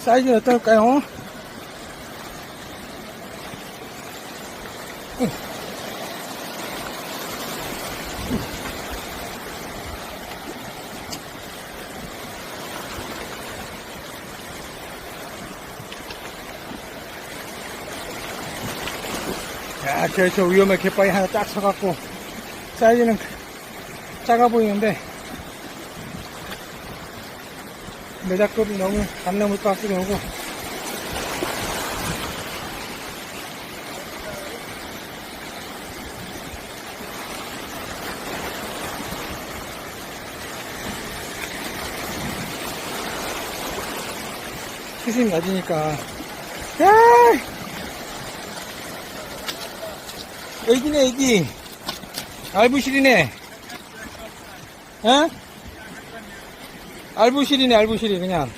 사이즈는 어떨까요? 야, 저, 저 위험한 갯바위 하나 딱 서갖고, 사이즈는 작아 보이는데, 메다급이 너무 것 같기도 하고, 수심이 낮으니까, 야! 애기네, 애기. 알부실이네. 어? 알부실이네, 알부실이, 그냥.